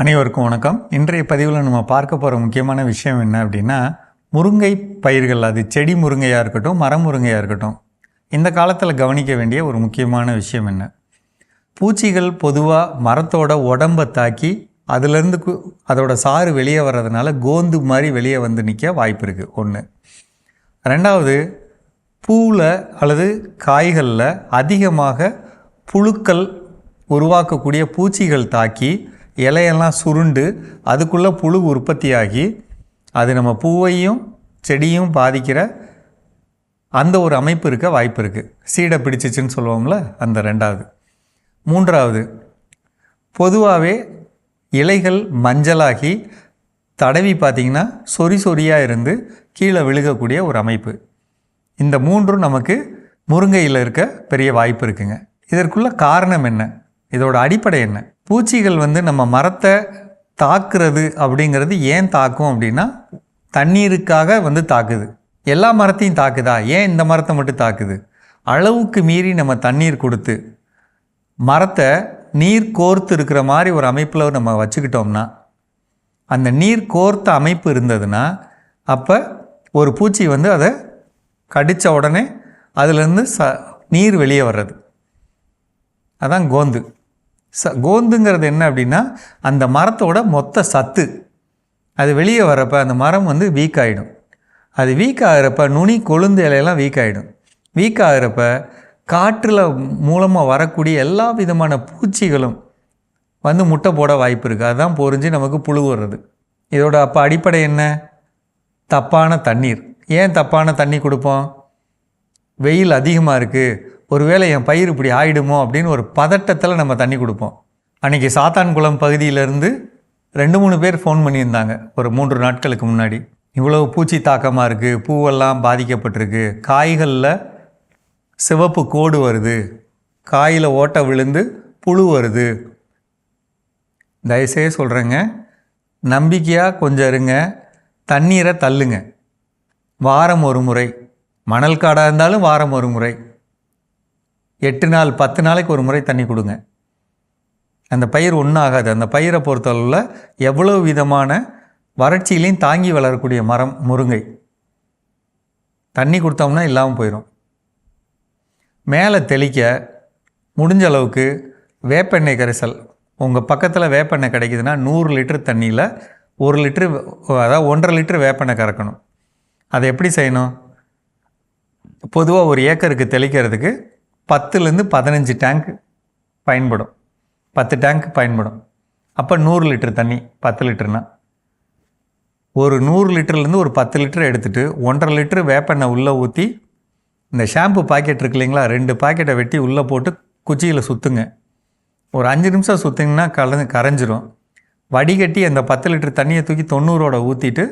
அனைவருக்கும் வணக்கம். இன்றைய பதிவில் நம்ம பார்க்க போகிற முக்கியமான விஷயம் என்ன அப்படின்னா முருங்கை பயிர்கள். அது செடி முருங்கையாக இருக்கட்டும் மரம் முருங்கையாக இருக்கட்டும். இந்த காலத்தில் கவனிக்க வேண்டிய ஒரு முக்கியமான விஷயம் என்ன? பூச்சிகள் பொதுவாக மரத்தோட உடம்பை தாக்கி அதுலேருந்து கு அதோட சாறு வெளியே வர்றதுனால கோந்து மாதிரி வெளியே வந்து நிற்க வாய்ப்பு இருக்குது ஒன்று ரெண்டாவது பூவில் அல்லது காய்களில் அதிகமாக புழுக்கள் உருவாக்கக்கூடிய பூச்சிகள் தாக்கி இலையெல்லாம் சுருண்டு அதுக்குள்ளே புழு உற்பத்தியாகி அது நம்ம பூவையும் செடியும் பாதிக்கிற அந்த ஒரு அமைப்பு இருக்க வாய்ப்பு இருக்குது சீடை பிடிச்சிச்சுன்னு சொல்லுவோம்ல அந்த ரெண்டாவது. மூன்றாவது பொதுவாகவே இலைகள் மஞ்சளாகி தடவி பார்த்திங்கன்னா சொறி சொறியாக இருந்து கீழே விழுகக்கூடிய ஒரு அமைப்பு. இந்த மூன்றும் நமக்கு முருங்கையில் இருக்க பெரிய வாய்ப்பு இருக்குங்க. இதற்குள்ள காரணம் என்ன? இதோட அடிப்படை என்ன? பூச்சிகள் வந்து நம்ம மரத்தை தாக்குறது அப்படிங்கிறது ஏன் தாக்கும் அப்படின்னா தண்ணீருக்காக வந்து தாக்குது. எல்லா மரத்தையும் தாக்குதா? ஏன் இந்த மரத்தை மட்டும் தாக்குது? அளவுக்கு மீறி நம்ம தண்ணீர் கொடுத்து மரத்தை நீர் கோர்த்து இருக்கிற மாதிரி ஒரு அமைப்பில் நம்ம வச்சுக்கிட்டோம்னா அந்த நீர் கோர்த்த அமைப்பு இருந்ததுன்னா அப்போ ஒரு பூச்சி வந்து அதை கடித்த உடனே அதுலேருந்து ச நீர் வெளியே வர்றது. அதான் கோந்து. ச கோந்துங்கிறது என்ன அப்படின்னா அந்த மரத்தோட மொத்த சத்து. அது வெளியே வரப்போ அந்த மரம் வந்து வீக் ஆகிடும் அது வீக் ஆகிறப்ப நுனி கொழுந்து இலையெல்லாம் வீக் ஆகிடும் வீக் ஆகிறப்ப காற்றில் மூலமாக வரக்கூடிய எல்லா விதமான பூச்சிகளும் வந்து முட்டை போட வாய்ப்பு இருக்குது அதுதான் பொறிஞ்சு நமக்கு புழு வர்றது. இதோட அப்போ அடிப்படை என்ன? தப்பான தண்ணீர். ஏன் தப்பான தண்ணி கொடுப்போம்? வெயில் அதிகமாக இருக்குது ஒருவேளை என் பயிர் இப்படி ஆயிடுமோ அப்படின்னு ஒரு பதட்டத்தில் நம்ம தண்ணி கொடுப்போம். அன்றைக்கி சாத்தான்குளம் பகுதியிலேருந்து ரெண்டு மூணு பேர் ஃபோன் பண்ணியிருந்தாங்க ஒரு மூன்று நாட்களுக்கு முன்னாடி. இவ்வளோ பூச்சி தாக்கமாக இருக்குது பூவெல்லாம் பாதிக்கப்பட்டிருக்கு காய்களில் சிவப்பு கோடு வருது காயில் ஓட்டை விழுந்து புழு வருது. தயவுசெய்து சொல்கிறேங்க நம்பிக்கையாக கொஞ்சம் இருங்க தண்ணீரை தள்ளுங்க. வாரம் ஒரு முறை மணல் காடாக இருந்தாலும் வாரம் ஒரு முறை. எட்டு நாள் பத்து நாளைக்கு ஒரு முறை தண்ணி கொடுங்க. அந்த பயிர் ஒன்றும் ஆகாது அந்த பயிரை பொறுத்தளவில் எவ்வளோ விதமான வறட்சியிலையும் தாங்கி வளரக்கூடிய மரம் முருங்கை. தண்ணி கொடுத்தோம்னா இல்லாமல் போயிடும் மேலே தெளிக்க முடிஞ்ச அளவுக்கு வேப்பெண்ணெய் கரைசல். உங்கள் பக்கத்தில் வேப்பெண்ணெய் கிடைக்குதுன்னா நூறு லிட்டர் தண்ணியில் ஒரு லிட்ரு அதாவது ஒன்றரை லிட்டர் வேப்பெண்ணெய் கறக்கணும். அதை எப்படி செய்யணும்? பொதுவாக ஒரு ஏக்கருக்கு தெளிக்கிறதுக்கு பத்துலேருந்து பதினஞ்சு டேங்க் பயன்படும். பத்து டேங்க் பயன்படும். அப்போ நூறு லிட்டர் தண்ணி பத்து லிட்டர்னா. ஒரு நூறு லிட்டர்லேருந்து ஒரு பத்து லிட்டர் எடுத்துகிட்டு ஒன்றரை லிட்டர் வேப்பெண்ணெய் உள்ளே ஊற்றி இந்த ஷாம்பு பாக்கெட் இருக்கு இல்லைங்களா ரெண்டு பாக்கெட்டை வெட்டி உள்ளே போட்டு குச்சியில் சுற்றுங்க ஒரு அஞ்சு நிமிஷம் சுற்றிங்கன்னா கலந்து கரைஞ்சிரும். வடிகட்டி அந்த பத்து லிட்டர் தண்ணியை தூக்கி தொண்ணூறோட ஊற்றிட்டு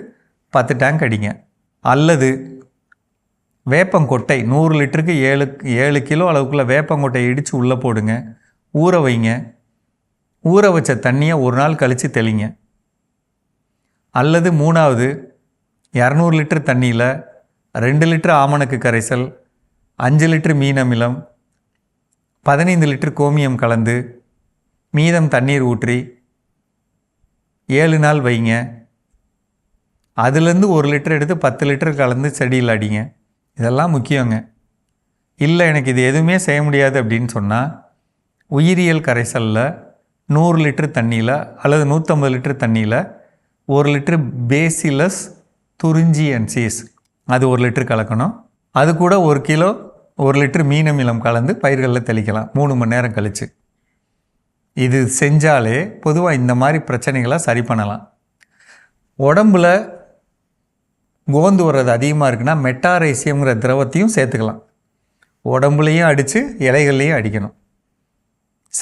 பத்து டேங்க் அடிங்க. அல்லது வேப்பங்கொட்டை நூறு லிட்டருக்கு ஏழு ஏழு கிலோ அளவுக்குள்ள வேப்பங்கொட்டை இடித்து உள்ளே போடுங்க. ஊற வைங்க. ஊற வச்ச தண்ணியை ஒரு நாள் கழித்து தெளிங்க. அல்லது மூணாவது இரநூறு லிட்டர் தண்ணியில் ரெண்டு லிட்டர் ஆமணக்கு கரைசல் அஞ்சு லிட்டர் மீன் அமிலம் பதினைந்து லிட்டர் கோமியம் கலந்து மீதம் தண்ணீர் ஊற்றி ஏழு நாள் வைங்க. அதுலேருந்து ஒரு லிட்டர் எடுத்து பத்து லிட்டர் கலந்து செடியில் அடிங்க. இதெல்லாம் முக்கியங்க. இல்லை எனக்கு இது எதுவுமே செய்ய முடியாது அப்படின்னு சொன்னால் உயிரியல் கரைசலில் நூறு லிட்டரு தண்ணியில் அல்லது நூற்றம்பது லிட்டர் தண்ணியில் ஒரு லிட்டரு பேசிலஸ் துறிஞ்சி அண்ட் சீஸ் அது ஒரு லிட்டரு கலக்கணும். அது கூட ஒரு கிலோ ஒரு லிட்டரு மீன் அமிலம் கலந்து பயிர்களில் தெளிக்கலாம். மூணு மணி நேரம் கழித்து இது செஞ்சாலே பொதுவாக இந்த மாதிரி பிரச்சனைகளை சரி பண்ணலாம். உடம்புல கோந்து வர்றது அதிகமாக இருக்குன்னா மெட்டாரைசியம்ங்கிற திரவத்தையும் சேர்த்துக்கலாம். உடம்புலையும் அடித்து இலைகள்லையும் அடிக்கணும்.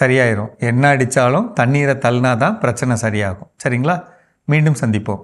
சரியாயிரும். என்ன அடித்தாலும் தண்ணீரை தள்ளினா தான் பிரச்சனை சரியாகும். சரிங்களா? மீண்டும் சந்திப்போம்.